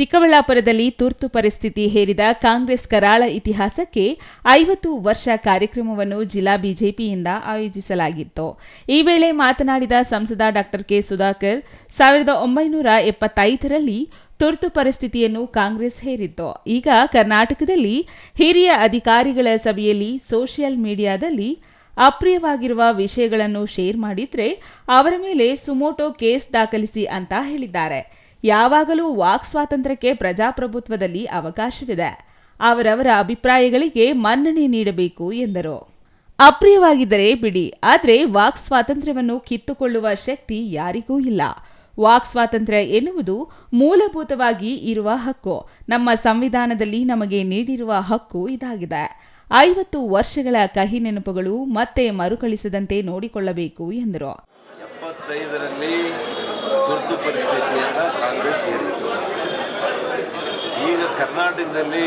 ಚಿಕ್ಕಬಳ್ಳಾಪುರದಲ್ಲಿ ತುರ್ತು ಪರಿಸ್ಥಿತಿ ಹೇರಿದ ಕಾಂಗ್ರೆಸ್ ಕರಾಳ ಇತಿಹಾಸಕ್ಕೆ ಐವತ್ತು ವರ್ಷ ಕಾರ್ಯಕ್ರಮವನ್ನು ಜಿಲ್ಲಾ ಬಿಜೆಪಿಯಿಂದ ಆಯೋಜಿಸಲಾಗಿತ್ತು. ಈ ವೇಳೆ ಮಾತನಾಡಿದ ಸಂಸದ ಡಾ ಕೆ ಸುಧಾಕರ್, ಸಾವಿರದ ಒಂಬೈನೂರ ಎಪ್ಪತ್ತೈದರಲ್ಲಿ ತುರ್ತು ಪರಿಸ್ಥಿತಿಯನ್ನು ಕಾಂಗ್ರೆಸ್ ಹೇರಿತ್ತು. ಈಗ ಕರ್ನಾಟಕದಲ್ಲಿ ಹಿರಿಯ ಅಧಿಕಾರಿಗಳ ಸಭೆಯಲ್ಲಿ ಸೋಷಿಯಲ್ ಮೀಡಿಯಾದಲ್ಲಿ ಅಪ್ರಿಯವಾಗಿರುವ ವಿಷಯಗಳನ್ನು ಶೇರ್ ಮಾಡಿದ್ರೆ ಅವರ ಮೇಲೆ ಸುಮೋಟೋ ಕೇಸ್ ದಾಖಲಿಸಿ ಅಂತ ಹೇಳಿದ್ದಾರೆ. ಯಾವಾಗಲೂ ವಾಕ್ ಸ್ವಾತಂತ್ರ್ಯಕ್ಕೆ ಪ್ರಜಾಪ್ರಭುತ್ವದಲ್ಲಿ ಅವಕಾಶವಿದೆ. ಅವರವರ ಅಭಿಪ್ರಾಯಗಳಿಗೆ ಮನ್ನಣೆ ನೀಡಬೇಕು ಎಂದರು. ಅಪ್ರಿಯವಾಗಿದ್ದರೆ ಬಿಡಿ, ಆದರೆ ವಾಕ್ ಸ್ವಾತಂತ್ರ್ಯವನ್ನು ಕಿತ್ತುಕೊಳ್ಳುವ ಶಕ್ತಿ ಯಾರಿಗೂ ಇಲ್ಲ. ವಾಕ್ ಸ್ವಾತಂತ್ರ್ಯ ಎನ್ನುವುದು ಮೂಲಭೂತವಾಗಿ ಇರುವ ಹಕ್ಕು. ನಮ್ಮ ಸಂವಿಧಾನದಲ್ಲಿ ನಮಗೆ ನೀಡಿರುವ ಹಕ್ಕು ಇದಾಗಿದೆ. ಐವತ್ತು ವರ್ಷಗಳ ಕಹಿ ನೆನಪುಗಳು ಮತ್ತೆ ಮರುಕಳಿಸದಂತೆ ನೋಡಿಕೊಳ್ಳಬೇಕು ಎಂದರು. ಎಪ್ಪತ್ತೈದರಲ್ಲಿ ತುರ್ತು ಪರಿಸ್ಥಿತಿಯನ್ನು ಕಾಂಗ್ರೆಸ್ ಹೇರಿತು ಈಗ ಕರ್ನಾಟಕದಲ್ಲಿ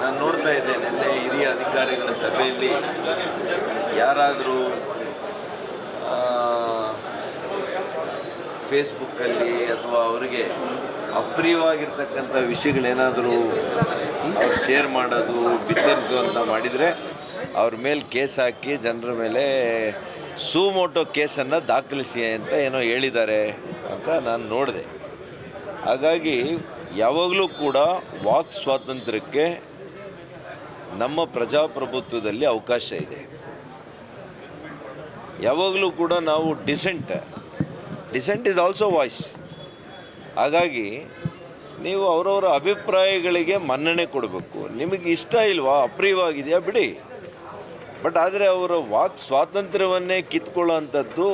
ನಾನು ನೋಡ್ತಾ ಇದ್ದೇನೆ ಹಿರಿಯ ಅಧಿಕಾರಿಗಳ ಸಭೆಯಲ್ಲಿ ಯಾರಾದರೂ ಫೇಸ್ಬುಕ್ಕಲ್ಲಿ ಅಥವಾ ಅವರಿಗೆ ಅಪ್ರಿಯವಾಗಿರ್ತಕ್ಕಂಥ ವಿಷಯಗಳೇನಾದರೂ ಅವ್ರು ಶೇರ್ ಮಾಡೋದು, ಬಿತ್ತರಿಸುವಂಥ ಮಾಡಿದರೆ ಅವ್ರ ಮೇಲೆ ಕೇಸ್ ಹಾಕಿ ಜನರ ಮೇಲೆ ಸೂಮೋಟೋ ಕೇಸನ್ನು ದಾಖಲಿಸಿ ಅಂತ ಏನೋ ಹೇಳಿದ್ದಾರೆ ಅಂತ ನಾನು ನೋಡಿದೆ. ಹಾಗಾಗಿ ಯಾವಾಗಲೂ ಕೂಡ ವಾಕ್ ಸ್ವಾತಂತ್ರ್ಯಕ್ಕೆ ನಮ್ಮ ಪ್ರಜಾಪ್ರಭುತ್ವದಲ್ಲಿ ಅವಕಾಶ ಇದೆ. ಯಾವಾಗಲೂ ಕೂಡ ನಾವು decent decent is also voice ಹಾಗಾಗಿ ನೀವು ಅವರವರ ಅಭಿಪ್ರಾಯಗಳಿಗೆ ಮನ್ನಣೆ ಕೊಡಬೇಕು. ನಿಮಗೆ ಇಷ್ಟ ಇಲ್ವಾ? ಅಪ್ರಿಯವಾಗಿದೆಯಾ? ಬಿಡಿ. ಬಟ್ ಆದರೆ ಅವರ ವಾಕ್ ಸ್ವಾತಂತ್ರ್ಯವನ್ನೇ ಕಿತ್ಕೊಳ್ಳೋ ಅಂಥದ್ದು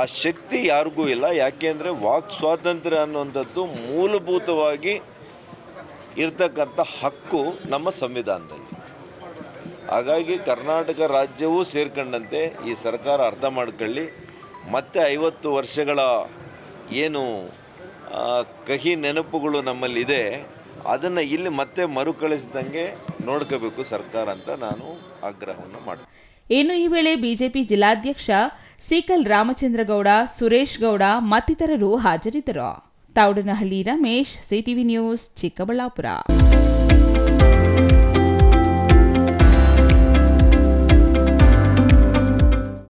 ಆ ಶಕ್ತಿ ಯಾರಿಗೂ ಇಲ್ಲ. ಯಾಕೆಂದರೆ ವಾಕ್ ಸ್ವಾತಂತ್ರ್ಯ ಅನ್ನುವಂಥದ್ದು ಮೂಲಭೂತವಾಗಿ ಇರ್ತಕ್ಕಂಥ ಹಕ್ಕು ನಮ್ಮ ಸಂವಿಧಾನದಲ್ಲಿ. ಹಾಗಾಗಿ ಕರ್ನಾಟಕ ರಾಜ್ಯವೂ ಸೇರ್ಕೊಂಡಂತೆ ಈ ಸರ್ಕಾರ ಅರ್ಥ ಮಾಡ್ಕೊಳ್ಳಿ. ಮತ್ತೆ ಐವತ್ತು ವರ್ಷಗಳ ಏನು ಕಹಿ ನೆನಪುಗಳು ನಮ್ಮಲ್ಲಿದೆ. ಅದನ್ನು ಇಲ್ಲಿ ಮತ್ತೆ ಮರುಕಳಿಸಿದಂಗೆ ನೋಡ್ಕೋಬೇಕು ಸರ್ಕಾರ ಅಂತ ನಾನು ಆಗ್ರಹವನ್ನು ಮಾಡ್ತೀನಿ. ಇನ್ನು ಈ ವೇಳೆ ಬಿಜೆಪಿ ಜಿಲ್ಲಾಧ್ಯಕ್ಷ ಸೀಕಲ್ ರಾಮಚಂದ್ರಗೌಡ, ಸುರೇಶ್ ಗೌಡ ಮತ್ತಿತರರು ಹಾಜರಿದ್ದರು. Tavadanahalli Ramesh, CTV news, Chikkaballapur.